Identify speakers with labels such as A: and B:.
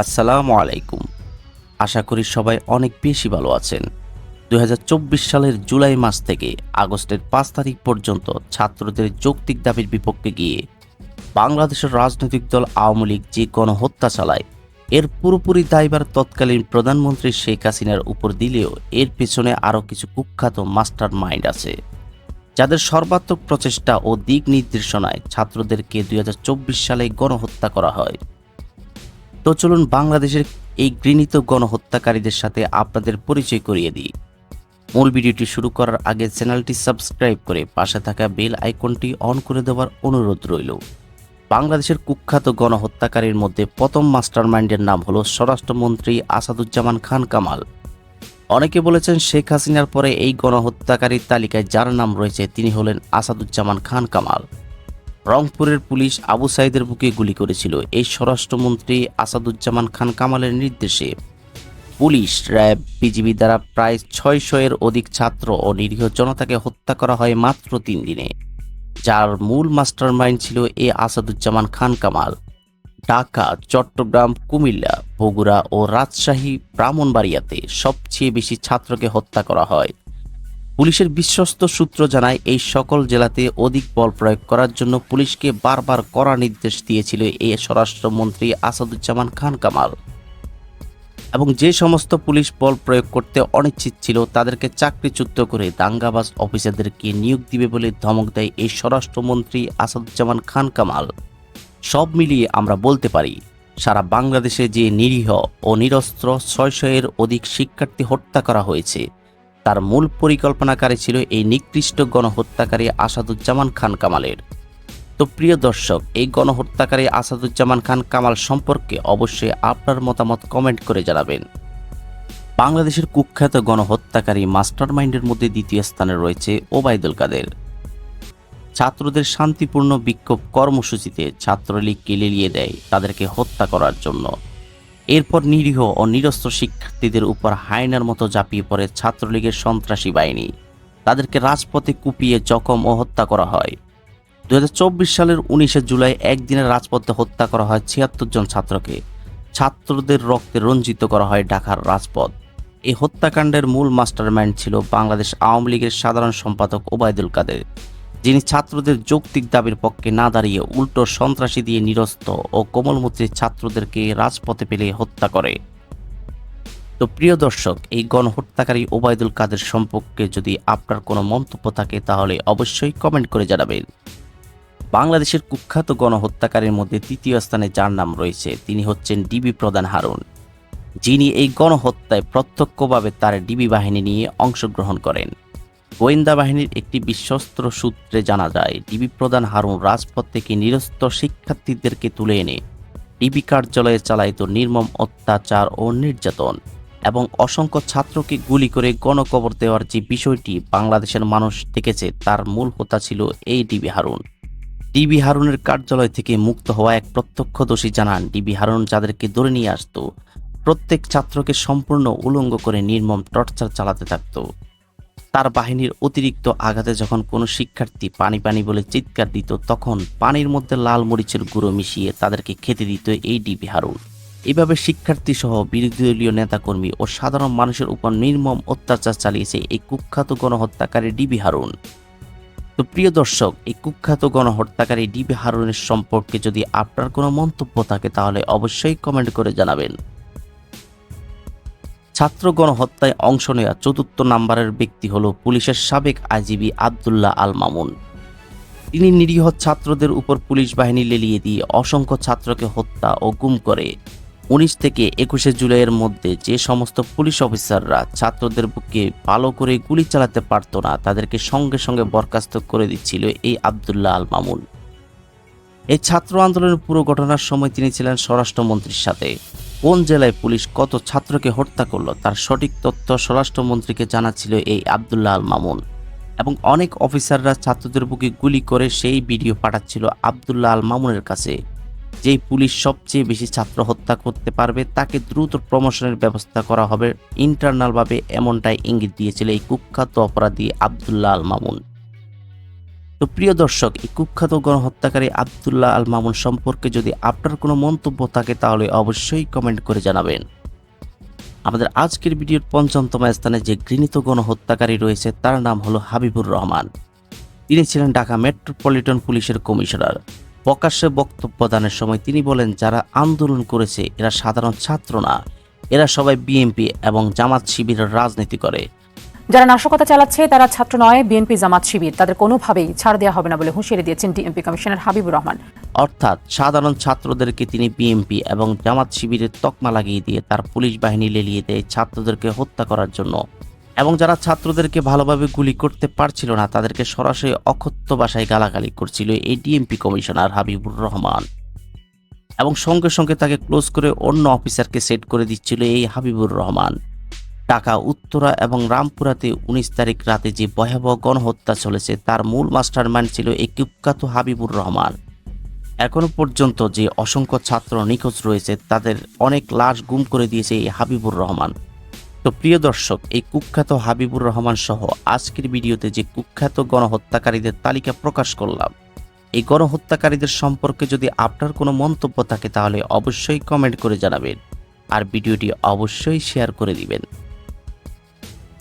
A: আসসালামু আলাইকুম। আশা করি সবাই অনেক বেশি ভালো আছেন। দু হাজার চব্বিশ সালের জুলাই মাস থেকে আগস্টের পাঁচ তারিখ পর্যন্ত ছাত্রদের যৌক্তিক দাবির বিপক্ষে গিয়ে বাংলাদেশের রাজনৈতিক দল আওয়ামী লীগ যে গণহত্যা চালায়, এর পুরোপুরি দায়ভার তৎকালীন প্রধানমন্ত্রী শেখ হাসিনার উপর দিলেও এর পেছনে আরও কিছু কুখ্যাত মাস্টার মাইন্ড আছে। যাদের সর্বাত্মক প্রচেষ্টা ও দিক নির্দেশনায় ছাত্রদেরকে দুই হাজার চব্বিশ সালে গণহত্যা করা হয়। তো চলুন বাংলাদেশের এই ঘৃণিত গণহত্যাকারীদের সাথে আপনাদের পরিচয় করিয়ে দিই। মূল ভিডিওটি শুরু করার আগে চ্যানেলটি সাবস্ক্রাইব করে পাশে থাকা বেল আইকনটি অন করে দেওয়ার অনুরোধ রইল। বাংলাদেশের কুখ্যাত গণহত্যাকারীর মধ্যে প্রথম মাস্টারমাইন্ডের নাম হলো স্বরাষ্ট্রমন্ত্রী আসাদুজ্জামান খান কামাল। অনেকে বলেছেন শেখ হাসিনার পরে এই গণহত্যাকারীর তালিকায় যার নাম রয়েছে তিনি হলেন আসাদুজ্জামান খান কামাল। রংপুরের পুলিশ আবু সাইদের বুকে গুলি করেছিল এই স্বরাষ্ট্রমন্ত্রী আসাদুজ্জামান খান কামালের নির্দেশে। পুলিশ, র্যাব, বিজিবি দ্বারা প্রায় ছয়শো অধিক ছাত্র ও নিরীহ জনতাকে হত্যা করা হয় মাত্র তিন দিনে। যার মূল মাস্টারমাইন্ড ছিল এ আসাদুজ্জামান খান কামাল। ঢাকা, চট্টগ্রাম, কুমিল্লা, বগুড়া ও রাজশাহী, ব্রাহ্মণবাড়িয়াতে সবচেয়ে বেশি ছাত্রকে হত্যা করা হয়। পুলিশের বিশ্বস্ত সূত্র জানায়, এই সকল জেলাতে অধিক বল প্রয়োগ করার জন্য পুলিশকে বারবার কড়া নির্দেশ দিয়েছিল এই স্বরাষ্ট্রমন্ত্রী আসাদুজ্জামান খান কামাল। এবং যে সমস্ত পুলিশ বল প্রয়োগ করতে অনিশ্চিত ছিল, তাদেরকে চাকরিচ্যুত করে দাঙ্গাবাজ অফিসারদেরকে নিয়োগ দিবে বলে ধমক দেয় এই স্বরাষ্ট্রমন্ত্রী আসাদুজ্জামান খান কামাল। সব মিলিয়ে আমরা বলতে পারি, সারা বাংলাদেশে যে নিরীহ ও নিরস্ত্র ছয়শো এর অধিক শিক্ষার্থী হত্যা করা হয়েছে, তার মূল পরিকল্পনাকারী ছিল এই নিকৃষ্ট গণহত্যাকারী আসাদুজ্জামান খান কামালের। তো প্রিয় দর্শক, এই গণহত্যাকারী আসাদুজ্জামান খান কামাল সম্পর্কে অবশ্যই আপনার মতামত কমেন্ট করে জানাবেন। বাংলাদেশের কুখ্যাত গণহত্যাকারী মাস্টারমাইন্ডের মধ্যে দ্বিতীয় স্থানে রয়েছে ওবায়দুল কাদের। ছাত্রদের শান্তিপূর্ণ বিক্ষোভ কর্মসূচিতে ছাত্রলীগকে লেলিয়ে দেয় তাদেরকে হত্যা করার জন্য। এরপর নিরীহ ও নিরস্ত্র শিক্ষার্থীদের উপর হায়নার মতো ঝাঁপিয়ে পড়ে ছাত্রলীগের সন্ত্রাসী বাহিনী। তাদেরকে রাজপথে কুপিয়ে জখম ও হত্যা করা হয়। দু হাজার চব্বিশ সালের উনিশে জুলাই একদিনের রাজপথে হত্যা করা হয় ছিয়াত্তর জন ছাত্রকে। ছাত্রদের রক্তে রঞ্জিত করা হয় ঢাকার রাজপথ। এই হত্যাকাণ্ডের মূল মাস্টারমাইন্ড ছিল বাংলাদেশ আওয়ামী লীগের সাধারণ সম্পাদক ওবায়দুল কাদের। যিনি ছাত্রদের যৌক্তিক দাবির পক্ষে না দাঁড়িয়ে উল্টো সন্ত্রাসী দিয়ে নিরস্ত ও কোমলমূত্রী ছাত্রদেরকে রাজপথে পেলে হত্যা করে। তো প্রিয় দর্শক, এই গণহত্যাকারী ওবায়দুল কাদের সম্পর্কে যদি আপনার কোনো মন্তব্য থাকে, তাহলে অবশ্যই কমেন্ট করে জানাবেন। বাংলাদেশের কুখ্যাত গণহত্যাকারীর মধ্যে তৃতীয় স্থানে যার নাম রয়েছে, তিনি হচ্ছেন ডিবি প্রধান হারুন। যিনি এই গণহত্যায় প্রত্যক্ষভাবে তার ডিবি বাহিনী নিয়ে অংশগ্রহণ করেন। গোয়েন্দা বাহিনীর একটি বিশ্বস্ত সূত্রে জানা যায়, ডিবি প্রধান হারুন রাজপথ থেকে নিরস্ত শিক্ষার্থীদেরকে তুলে এনে ডিবি কার্যালয়ে চালাইত নির্মম অত্যাচার ও নির্যাতন এবং অসংখ্য ছাত্রকে গুলি করে গণকবর দেওয়ার যে বিষয়টি বাংলাদেশের মানুষ দেখেছে, তার মূল হোতা ছিল এই ডিবি হারুন। ডিবি হারুনের কার্যালয় থেকে মুক্ত হওয়া এক প্রত্যক্ষদর্শী জানান, ডিবি হারুন যাদেরকে ধরে নিয়ে আসতো, প্রত্যেক ছাত্রকে সম্পূর্ণ উলঙ্গ করে নির্মম টর্চার চালাতে থাকত। তার বাহিনীর অতিরিক্ত আঘাতে যখন কোনো শিক্ষার্থী পানি পানি বলে চিৎকার দিত, তখন পানির মধ্যে লাল মরিচের গুঁড়ো মিশিয়ে তাদেরকে খেতে দিত এই ডিবি হারুন। এভাবে শিক্ষার্থী সহ বিরোধী দলীয় নেতাকর্মী ও সাধারণ মানুষের উপর নির্মম অত্যাচার চালিয়েছে এই কুখ্যাত গণহত্যাকারী ডিবি হারুন। তো প্রিয় দর্শক, এই কুখ্যাত গণহত্যাকারী ডিবি হারুনের সম্পর্কে যদি আপনার কোনো মন্তব্য থাকে, তাহলে অবশ্যই কমেন্ট করে জানাবেন। ছাত্র গণহত্যায় অংশ নেওয়া চতুর্থ নাম্বারের ব্যক্তি হল পুলিশের সাবেক আইজিবি আবদুল্লাহ আল মামুন। তিনি নিরীহ ছাত্রদের উপর পুলিশ বাহিনী লেলিয়ে দিয়ে অসংখ্য ছাত্রকে হত্যা ও গুম করে। উনিশ থেকে একুশে জুলাইয়ের মধ্যে যে সমস্ত পুলিশ অফিসাররা ছাত্রদের বুকে ভালো করে গুলি চালাতে পারত না, তাদেরকে সঙ্গে সঙ্গে বরখাস্ত করে দিচ্ছিল এই আবদুল্লাহ আল মামুন। এই ছাত্র আন্দোলনের পুরো ঘটনার সময় তিনি ছিলেন স্বরাষ্ট্রমন্ত্রীর সাথে। কোন জেলায় পুলিশ কত ছাত্রকে হত্যা করল তার সঠিক তথ্য স্বরাষ্ট্রমন্ত্রীকে জানাচ্ছিল এই আবদুল্লাহ আল মামুন। এবং অনেক অফিসাররা ছাত্রদের বুকে গুলি করে সেই ভিডিও পাঠাচ্ছিল আবদুল্লাহ আল মামুনের কাছে। যেই পুলিশ সবচেয়ে বেশি ছাত্র হত্যা করতে পারবে তাকে দ্রুত প্রমোশনের ব্যবস্থা করা হবে। ইন্টারনালভাবে এমনটাই ইঙ্গিত দিয়েছিল এই কুখ্যাত অপরাধী আবদুল্লাহ আল মামুন। তো প্রিয় দর্শক, এই কুখ্যাত গণহত্যাকারী আবদুল্লাহ আল মামুন সম্পর্কে যদি আপনার কোনো মন্তব্য থাকে, তাহলে অবশ্যই কমেন্ট করে জানাবেন। আমাদের আজকের ভিডিওর পঞ্চমতম স্থানে যে গৃহীত গণহত্যাকারী রয়েছে, তার নাম হলো হাবিবুর রহমান। তিনি ছিলেন ঢাকা মেট্রোপলিটন পুলিশের কমিশনার। প্রকাশ্যে বক্তব্য দানের সময় তিনি বলেন, যারা আন্দোলন করেছে, এরা সাধারণ ছাত্র না। এরা সবাই বিএনপি এবং জামাত শিবিরের রাজনীতি করে।
B: যারা নাশকতা চালাচ্ছে, তারা ছাত্র নয়, বিএনপি জামাত শিবির। তাদের কোনোভাবেই ছাড় দেওয়া হবে না বলে হুঁশিয়ারি দিয়েছেন ডিএমপি কমিশনার হাবিবুর রহমান।
A: অর্থাৎ সাধারণ ছাত্রদেরকে তিনি বিএমপি এবং জামাত শিবিরের তকমা লাগিয়ে দিয়ে তার পুলিশ বাহিনী লেলিয়ে দেয় ছাত্রদেরকে হত্যা করার জন্য। এবং যারা ছাত্রদেরকে ভালোভাবে গুলি করতে পারছিল না, তাদেরকে সরাসরি অকথ্য ভাষায় গালাগালি করছিল এই ডিএমপি কমিশনার হাবিবুর রহমান। এবং সঙ্গে সঙ্গে তাকে ক্লোজ করে অন্য অফিসারকে সেট করে দিচ্ছিল এই হাবিবুর রহমান। ঢাকা, উত্তরা এবং রামপুরাতে উনিশ তারিখ রাতে যে ভয়াবহ গণহত্যা চলেছে, তার মূল মাস্টার ছিল এই কুখ্যাত হাবিবুর রহমান। এখনও পর্যন্ত যে অসংখ্য ছাত্র নিখোঁজ রয়েছে, তাদের অনেক লাশ গুম করে দিয়েছে এই হাবিবুর রহমান। তো প্রিয় দর্শক, এই কুখ্যাত হাবিবুর রহমান সহ আজকের ভিডিওতে যে কুখ্যাত গণহত্যাকারীদের তালিকা প্রকাশ করলাম, এই গণহত্যাকারীদের সম্পর্কে যদি আপনার কোনো মন্তব্য থাকে, তাহলে অবশ্যই কমেন্ট করে জানাবেন। আর ভিডিওটি অবশ্যই শেয়ার করে দিবেন।